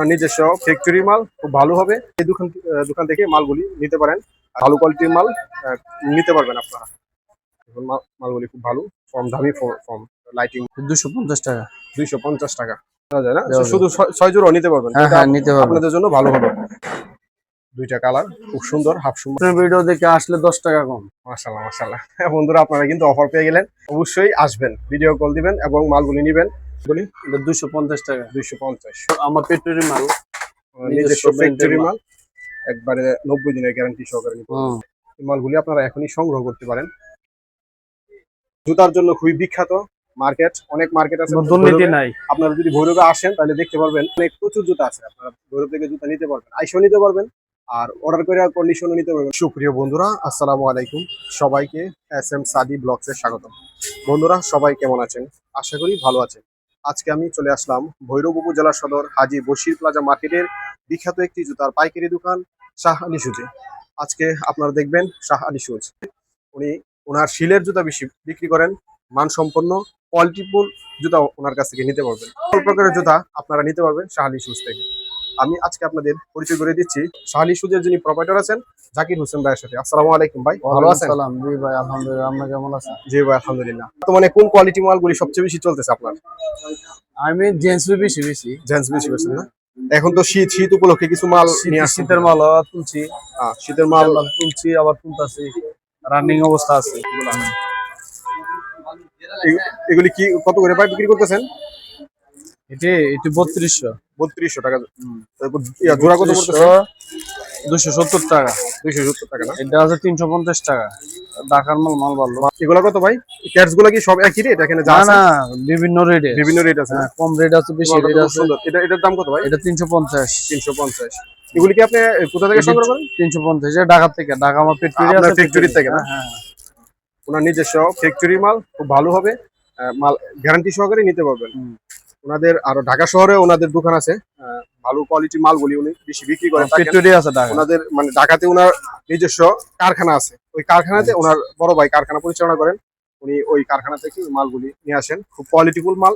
ওনার নিজস্ব ফ্যাক্টরি মাল খুব ভালো হবে। এই দোকান দোকান থেকে মালগুলি নিতে পারেন। ভালো কোয়ালিটির মাল নিতে পারবেন আপনারা। মালগুলি খুব ভালো কম দামি ফর্ম লাইটিং দুশো পঞ্চাশ টাকা। দুইশো পঞ্চাশ টাকা। যায় না? শুধু ছয়- জোড়াও নিতে পারবেন। হ্যাঁ হ্যাঁ নিতে পারবেন। আপনাদের জন্য ভালো হবে। দুইটা কালার খুব সুন্দর হাফ সুন্দর। ভিডিও দেখে আসলে দশ টাকা কম। মাশাল্লাহ মাশাল্লাহ হ্যাঁ, বন্ধুরা আপনারা কিন্তু অফার পেয়ে গেলেন। অবশ্যই আসবেন ভিডিও কল দিবেন এবং মালগুলি নিবেন। বলি? দুশো পঞ্চাশ টাকা। দুইশো পঞ্চাশ। আমার পেট্রোরি মাল নিজস্ব ফ্যাক্টরি মাল। একবারে নব্বই দিনের গ্যারান্টি সহকারে এই মালগুলি আপনারা এখনই সংগ্রহ করতে পারেন। জুতার জন্য খুবই বিখ্যাত মার্কেট। অনেক মার্কেট আছে। দুর্নীতি নাই। আপনারা যদি ভৈরবে আসেন তাহলে দেখতে পারবেন অনেক প্রচুর জুতা আছে। আপনারা ভৈরব থেকে জুতা নিতে পারবেন আইসও নিতে পারবেন আর অর্ডার করে কন্ডিশনও নিতে পারবেন। সুপ্রিয় বন্ধুরা আসসালামু আলাইকুম। সবাইকে এস এম সাদি ব্লগসে স্বাগতম। বন্ধুরা সবাই কেমন আছেন? আশা করি ভালো আছেন। আজকে আমি চলে আসলাম ভৈরব উপজেলা সদর হাজি বশির প্লাজা মার্কেটের বিখ্যাত একটি জুতার পাইকারি দোকান শাহ আলী সুজে। আজকে আপনারা দেখবেন শাহ আলী সুজ। উনি ওনার শিলের জুতা বেশি বিক্রি করেন, মানসম্পন্ন কোয়ালিটিফুল জুতা ওনার কাছ থেকে নিতে পারবেন। সকল প্রকারের জুতা আপনারা নিতে পারবেন শাহ আলী সুজ থেকে। আমি আজকে আপনাদের পরিচয় করে দিচ্ছি শাহালি শুজের যিনি প্রোপাইটার আছেন জাকির হোসেন ভাইয়ের সাথে। আসসালামু আলাইকুম ভাই ভালো আছেন? সালাম। জি ভাই আলহামদুলিল্লাহ। আপনার কেমন আছেন? জি ভাই আলহামদুলিল্লাহ। বর্তমানে কোন কোয়ালিটি মালগুলি সবচেয়ে বেশি চলতেছে আপনার? আমি জেন্টস বেশি বেশি। জেন্টস বেশি বেশি না? এখন তো শীত শীত উপলক্ষে কিছু মাল শীতের মাল তুলছি। শীতের মাল তুলছি আবার তুলতাছি। রানিং অবস্থা আছে। এগুলি কি কত করে ভাই বিক্রি করতেছেন? এটি এটি বত্রিশশো। বত্রিশশো টাকা। তারপর জোড়া কত করতেছে দুশো সত্তর টাকা। সত্তর টাকা না? এটা আছে তিনশো পঞ্চাশ টাকা। ঢাকার মাল মাল ভালো এগুলো কত ভাই? ক্যাটসগুলো কি সব একই রেট এখানে যা না বিভিন্ন রেটে বিভিন্ন রেট আছে। কম রেট আছে বেশি রেট আছে। এটা এটার দাম কত ভাই? এটা তিনশো পঞ্চাশ। তিনশো পঞ্চাশ। এগুলি কি আপনি কোথা থেকে সংগ্রহ করেন? তিনশো পঞ্চাশ ঢাকা থেকে। ঢাকা আমার ফ্যাক্টরি আছে factory থেকে না? হ্যাঁ, হ্যাঁ। ওনার নিজস্ব ফ্যাক্টরি মাল খুব ভালো হবে। মাল গ্যারান্টি সহকারে নিতে পারবেন। ওনাদের আরও ঢাকা শহরে ওনাদের দোকান আছে। ভালো কোয়ালিটি মালগুলি উনি বেশি বিক্রি করেন। ফ্যাক্টরি আছে ঢাকা ওনাদের মানে ঢাকাতে ওনার নিজস্ব কারখানা আছে। ওই কারখানাতে ওনার বড় ভাই কারখানা পরিচালনা করেন। উনি ওই কারখানা থেকে মালগুলি নিয়ে আসেন। খুব কোয়ালিটিফুল মাল।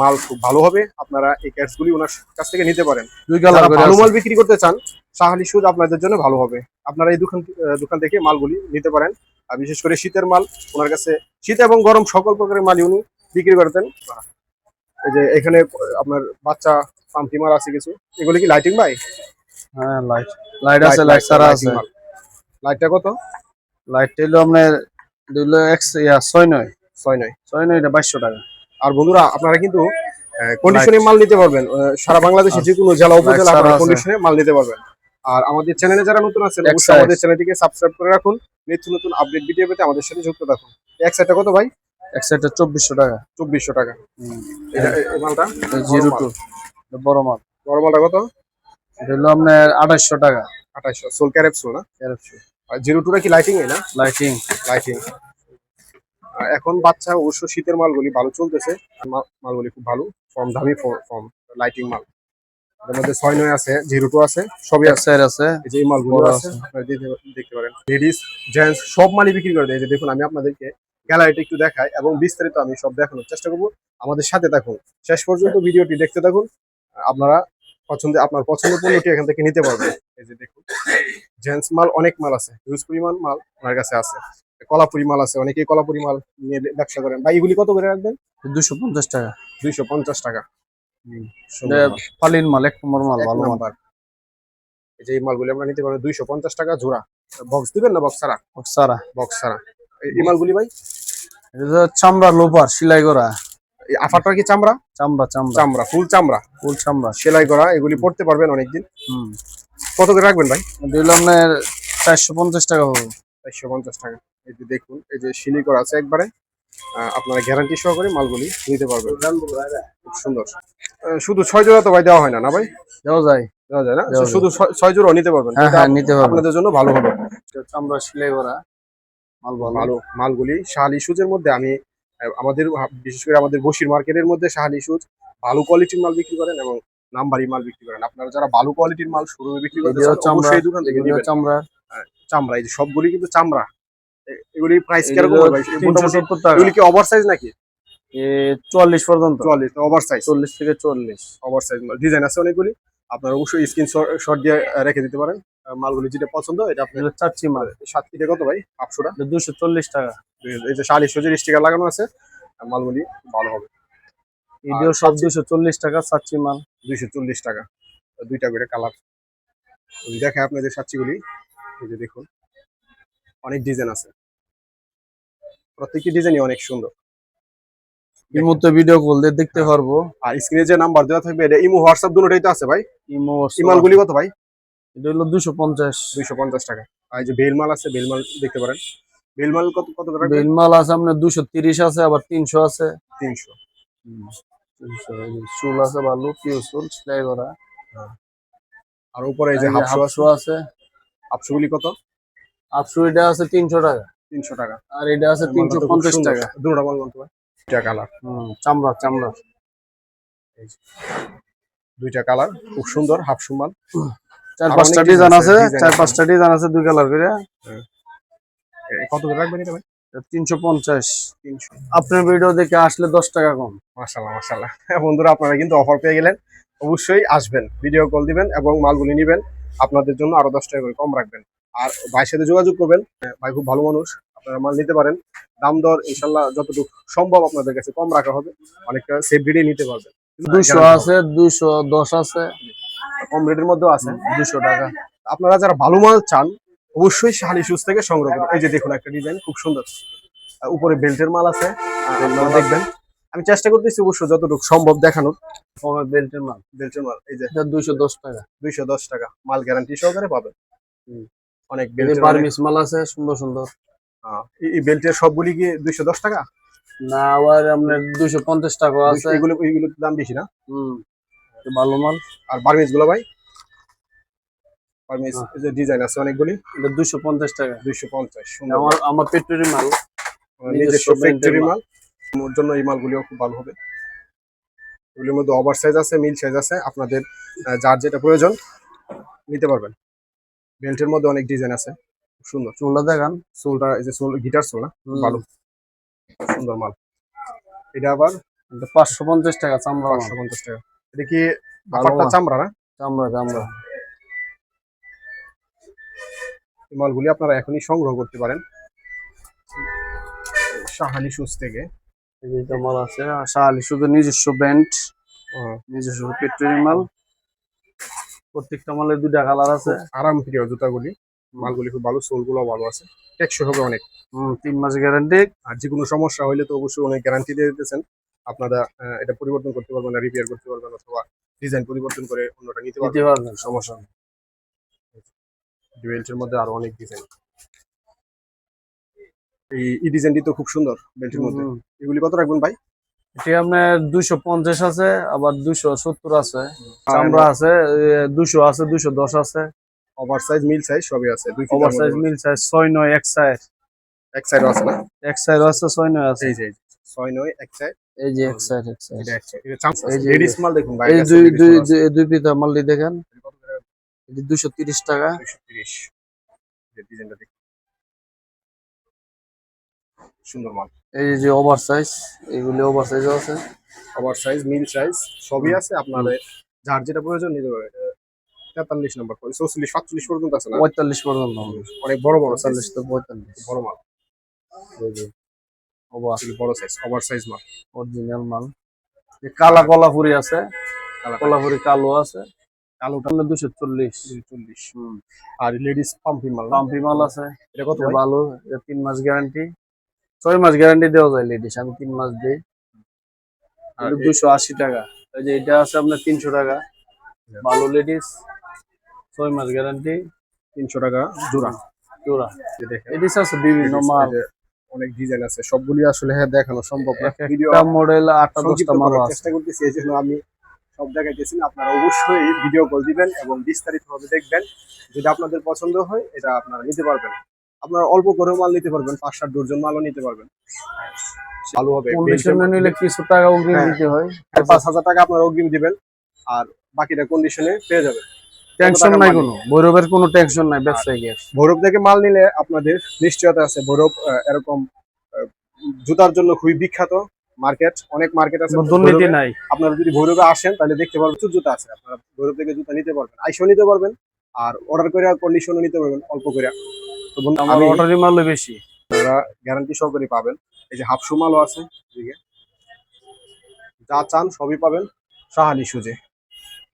মাল খুব ভালো হবে। আপনারা এই ক্যাটস গুলি ওনার কাছ থেকে নিতে পারেন। ভালো মাল বিক্রি করতে চান সাহালি সুদ আপনাদের জন্য ভালো হবে। আপনারা এই দোকান দোকান থেকে মালগুলি নিতে পারেন। আর বিশেষ করে শীতের মাল ওনার কাছে শীত এবং গরম সকল প্রকারের মালই উনি বিক্রি করতেন। এই যে এখানে আপনার বাচ্চা পাম্পি মাল আছে কিছু। এগুলি কি লাইটিং ভাই? হ্যাঁ লাইট লাইট আছে লাইট সারা আছে। লাইটটা কত? লাইট হলো আপনার এক্স ইয়া ছয় নয়। ছয় নয়। ছয় নয় এটা বাইশশো টাকা। আর বন্ধুরা আপনারা কিন্তু কন্ডিশনে মাল নিতে পারবেন। সারা বাংলাদেশে যে কোনো জেলা উপজেলা আছে। কন্ডিশনে মাল নিতে পারবেন। আর আমাদের চ্যানেলে যারা নতুন আছেন অবশ্যই আমাদের চ্যানেলটিকে সাবস্ক্রাইব করে রাখুন। নিত্য নতুন আপডেট ভিডিও পেতে আমাদের সাথে যুক্ত থাকুন। এক সাইডটা কত ভাই? এক সাইডটা চব্বিশশো টাকা। চব্বিশশো টাকা। মালটা? জিরো। টু। বড় মাল। বড় মালটা কত? আপনার আঠাশশো টাকা। আঠাইশশো সোল ক্যারেপসুল না? আর জিরো টুটা কি লাইটিং না? লাইটিং লাইটিং এখন বাচ্চা অবশ্য শীতের মালগুলি ভালো চলতেছে। মালগুলি খুব ভালো। কম দামি ফর্ম লাইটিং মাল। এর মধ্যে ছয় নয় আছে জিরো টু আছে সবই আছে। সাইড আছে। এই যে এই মালগুলো আছে। আপনারা দেখতে- দেখতে পারেন। লেডিস জেন্টস সব মালই বিক্রি করে দেয়। দেখুন আমি আপনাদেরকে গ্যালারিটা একটু দেখাই এবং বিস্তারিত আমি সব দেখানোর চেষ্টা করব। আমাদের সাথে থাকুন। শেষ পর্যন্ত ভিডিওটি দেখতে থাকুন। আপনারা পছন্দের আপনার পছন্দের পণ্যটি এখান থেকে নিতে পারবেন। এই যে দেখুন জেন্টস মাল অনেক মাল আছে। হিউজ পরিমাণ মাল আপনার কাছে আছে। কলাপুরি মাল আছে অনেকেই কলাপুরি মাল নিয়ে ব্যবসা করেন। ভাই এগুলি কত করে রাখবেন? দুশো পঞ্চাশ টাকা। দুইশো পঞ্চাশ টাকা। পালিন মাল এক নম্বর মাল ভালো নাম্বার। এই যে এই মালগুলি আমরা নিতে পারব দুইশো পঞ্চাশ টাকা জোড়া। বক্স দিবেন না বক্স ছাড়া? সারা বক্স ছাড়া। এই- মালগুলি ভাই? এটা চামড়া লোপার সেলাই করা। এই কি চামড়া? চামড়া চামড়া। চামড়া ফুল চামড়া? ফুল চামড়া। সেলাই করা এগুলি পড়তে পারবেন অনেকদিন। হুম। কত করে রাখবেন ভাই? হলো আপনার চারশো পঞ্চাশ টাকা হবে। চারশো পঞ্চাশ টাকা। এই যে দেখুন এই যে শিলি করা আছে একবারে। আপনারা গ্যারান্টি সহকারে মালগুলি নিতে পারবেন। খুব সুন্দর। শুধু ছয় জোড়া তো ভাই দেওয়া হয় না না ভাই? দেওয়া যায়। দেওয়া যায় না? শুধু ছয়- জোড়া নিতে পারবেন। হ্যাঁ হ্যাঁ নিতে পারবেন। আপনাদের জন্য ভালো হবে। চামড়া সেলাই করা। ভালো মালগুলি শাহালি সুজের মধ্যে আমি আমাদের বিশেষ করে আমাদের বসির মার্কেটের মধ্যে শাহালি সুজ ভালো কোয়ালিটির মাল বিক্রি করেন এবং নাম্বারি মাল বিক্রি করেন। আপনারা যারা ভালো কোয়ালিটির মাল শুরু বিক্রি এগুলো চামড়া এই দোকান থেকে নেবেন। চামড়া। চামড়া এই যে সবগুলি কিন্তু চামড়া। এগুলি প্রাইস কীরকম হবে ভাই? এগুলি কি ওভার সাইজ নাকি? এ চুয়াল্লিশ পর্যন্ত। চল্লিশ ওভার সাইজ চল্লিশ থেকে চল্লিশ ওভার সাইজ মাল। ডিজাইন আছে অনেকগুলি। আপনারা অবশ্যই স্ক্রিন শট দিয়ে রেখে দিতে পারেন। মালগুলি যেটা পছন্দ এটা আপনি এগুলো চাচ্ছি মাল। সাত কিটা কত ভাই? আটশোটা দুশো চল্লিশ টাকা। এই যে শালি সজির স্টিকার লাগানো আছে মালগুলি ভালো হবে। এটিও সব দুশো চল্লিশ টাকা চাচ্ছি মাল। দুইশো চল্লিশ টাকা। দুইটা করে কালার। দেখে আপনাদের সাচ্চিগুলি এই যে দেখুন অনেক ডিজাইন আছে। প্রত্যেকটি ডিজাইনই অনেক সুন্দর। এই মধ্যে ভিডিও কল দিয়ে দেখতে পারব। আর স্ক্রিনে যে নাম্বার দেওয়া থাকবে এটা ইমো হোয়াটসঅ্যাপ দুটোটাই তো আছে ভাই। ইমো এই মালগুলি কত ভাই? এটা হলো দুশো পঞ্চাশ। দুইশো পঞ্চাশ টাকা। আর এই যে বেল মাল আছে বেল মাল দেখতে পারেন। বেল মাল কত কত করে? বেল মাল আছে আপনার দুশো তিরিশ আছে আবার তিনশো আছে। তিনশো। চুল আছে ভালো পিও চুল সেলাই করা। আর উপরে এই যে হাফশো আছে। হাফশো হাফশোগুলি কত? হাফশো এটা আছে তিনশো টাকা। তিনশো টাকা। আর এটা আছে তিনশো পঞ্চাশ টাকা। দুটা মাল বলতে ভাই। দুইটা কালার। হুম, চামড়া চামড়া। দুইটা কালার খুব সুন্দর হাফশো মাল। চার পাঁচটা ডিজাইন আছে চার পাঁচটা ডিজাইন আছে দুই কালার করে। কত করে রাখবেন এটা ভাই? তিনশো পঞ্চাশ। আপনার ভিডিও দেখে আসলে দশ টাকা কম। হ্যাঁ, বন্ধুরা আপনারা কিন্তু অফার পেয়ে গেলেন। অবশ্যই আসবেন ভিডিও কল দিবেন এবং মালগুলি নেবেন। আপনাদের জন্য আরও দশ টাকা করে কম রাখবেন। আর ভাইয়ের সাথে যোগাযোগ করবেন। হ্যাঁ, ভাই খুব ভালো মানুষ। আপনারা মাল নিতে পারেন। দাম দর ইনশাল্লাহ যতটুকু সম্ভব আপনাদের কাছে কম রাখা হবে। অনেকটা সেফ নিতে পারবেন। দুশো আছে দুশো দশ আছে। কম রেটের মধ্যেও আছে দুশো টাকা। আপনারা যারা ভালো মাল চান অবশ্যই শাহালি শুজ থেকে সংগ্রহ করুন। এই যে দেখুন একটা ডিজাইন খুব সুন্দর। উপরে বেল্টের মাল আছে আপনারা দেখবেন। আমি চেষ্টা করতেছি অবশ্য যতটুকু সম্ভব দেখানোর। বেল্টের মাল। বেল্টের মাল এই যে। দুইশো দশ টাকা। দুইশো দশ টাকা। মাল গ্যারান্টি সহকারে পাবেন। অনেক বার্মিস মাল আছে সুন্দর সুন্দর। এই- বেল্টের সবগুলি কি দুইশো দশ টাকা? না আবার আপনার দুশো পঞ্চাশ টাকা আছে। এগুলো এগুলোর দাম বেশি না? হুম। ভালো মাল আর বার্মিসগুলো ভাই? বার্মিস হ্যাঁ। যে ডিজাইন আছে অনেকগুলি। এটা দুশো পঞ্চাশ টাকা। দুইশো পঞ্চাশ আমার আমার পেট্রোলি মাল। নিজস্ব ফ্যাক্টরি মাল। ওর জন্য এই মালগুলিও খুব ভালো হবে। এগুলির মধ্যে ওভার সাইজ আছে মিল সাইজ আছে। আপনাদের যার যেটা প্রয়োজন নিতে পারবেন। বেল্টের মধ্যে অনেক ডিজাইন আছে। খুব সুন্দর। চুলা দেখান। চোলটা এই যে সোল গিটার না? ভালো। সুন্দর মাল। এটা আবার পাঁচশো পঞ্চাশ টাকা চামড়া পাঁচশো পঞ্চাশ টাকা। এটা কি ব্যাপারটা চামড়া না? চামড়া চামড়া। এই মালগুলি আপনারা এখনই সংগ্রহ করতে পারেন। শাহালি শুজ থেকে। মাল আছে। শাহালি শুধু নিজস্ব ব্র্যান্ড আহ, নিজস্ব পেট্রোলি মাল। প্রত্যেকটা মালের দুইটা কালার আছে। আরাম প্রিয় জুতাগুলি। মালগুলি খুব ভালো সোলগুলো ভালো আছে। টেকসই হবে অনেক। হুম, তিন মাস গ্যারান্টি আর যে কোনো সমস্যা হলে তো অবশ্যই অনেক গ্যারান্টি দিয়ে দিতেছেন। আপনারা এটা পরিবর্তন করতে পারবেন না রিপেয়ার করতে পারবেন অথবা ডিজাইন পরিবর্তন করে অন্যটা নিতে পারবেন সমস্যা নেই। বেল্টের মধ্যে আরও অনেক ডিজাইন এই এই ডিজাইনটি তো খুব সুন্দর বেল্টের মধ্যে। এগুলি কত রাখবেন ভাই? এটি আপনার দুশো পঞ্চাশ আছে আবার দুশো সত্তর আছে। চামড়া আছে দুশো আছে দুশো দশ আছে। ওভার সাইজ মিল সাইজ সবই আছে দুই ওভার সাইজ। মিল সাইজ ছয় নয় এক সাইড এক সাইড আছে না? এক সাইড আছে ছয় নয় আছে। এই যে, ছয় নয় এক সাইড এই যে এক সাইড এক সাইড এটা এক সাইড এটা চান্স এই যে- লেডিস মাল দেখুন ভাই দুই দুই দুই- দুই পিতা মালটি দেখেন। এটি দুশো তিরিশ টাকা। 230 যে ডিজাইনটা দেখুন। সুন্দর মাল। এই যে ওভার সাইজ এগুলি ওভার সাইজ আছে। ওভার সাইজ মিল সাইজ সবই আছে। আপনাদের যার যেটা প্রয়োজন নিতে তেতাল্লিশ নম্বর চৌচল্লিশ সাতচল্লিশ পর্যন্ত আছে না? পঁয়তাল্লিশ পর্যন্ত। অনেক বড় বড় পঁয়তাল্লিশ তো পঁয়তাল্লিশ। বড় মাল। বড় সাইজ ওভার সাইজ মাল। অরিজিনাল মাল। কালা কলাপুরি আছে। কলাপুরি কালো আছে। কালোটা ওটা দুশো চল্লিশ। চল্লিশ। আর লেডিস পাম্পি মাল? পাম্পি মাল আছে। এটা কত ভালো। এটা তিন মাস গ্যারান্টি ছয় মাস গ্যারান্টি দেওয়া যায় লেডিস আমি তিন মাস দিই। দুশো আশি টাকা। এই যে এটা আছে আপনার তিনশো টাকা। ভালো লেডিস ছয় মাস গ্যারান্টি তিনশো টাকা জোড়া। জোড়া। যে এডিস আছে বিভিন্ন মাল। অনেক ডিজাইন আছে। সবগুলি আসলে হ্যাঁ দেখানো সম্ভব না। ভিডিও মডেল আটটা দশটা মাল আছে। চেষ্টা করতেছি এই জন্য আমি সব দেখাইতেছি না। আপনারা অবশ্যই ভিডিও কল দিবেন এবং বিস্তারিতভাবে দেখবেন। যদি আপনাদের পছন্দ হয় এটা আপনারা নিতে পারবেন। আপনারা অল্প করে মাল নিতে পারবেন পাঁচ সাত ডজন মালও নিতে পারবেন। ভালো হবে কন্ডিশনে নিলে কিছু টাকা অগ্রিম হ্যাঁ। দিতে হয়। পাঁচ হাজার টাকা আপনারা অগ্রিম দিবেন আর বাকিটা কন্ডিশনে পেয়ে যাবেন। টেনশন নাই কোনো। ভৈরবের কোনো টেনশন নাই ব্যবসায়ী গ্যাস ভৈরব থেকে মাল নিলে আপনাদের নিশ্চয়তা আছে। ভৈরব এরকম জুতার জন্য খুবই বিখ্যাত মার্কেট অনেক মার্কেট আছে। দুর্নীতি নাই। আপনারা যদি ভৈরবে আসেন তাহলে দেখতে পারবেন প্রচুর জুতা আছে। আপনারা ভৈরব থেকে জুতা নিতে পারবেন আইসও নিতে পারবেন আর অর্ডার করে কন্ডিশনও নিতে পারবেন অল্প করে তো বন্ধু আমার আমি অর্ডারি মালও বেশি। আপনারা গ্যারান্টি সহকারে পাবেন। এই যে হাফ শু মালও আছে এদিকে। যা চান সবই পাবেন সাহালি সুজে।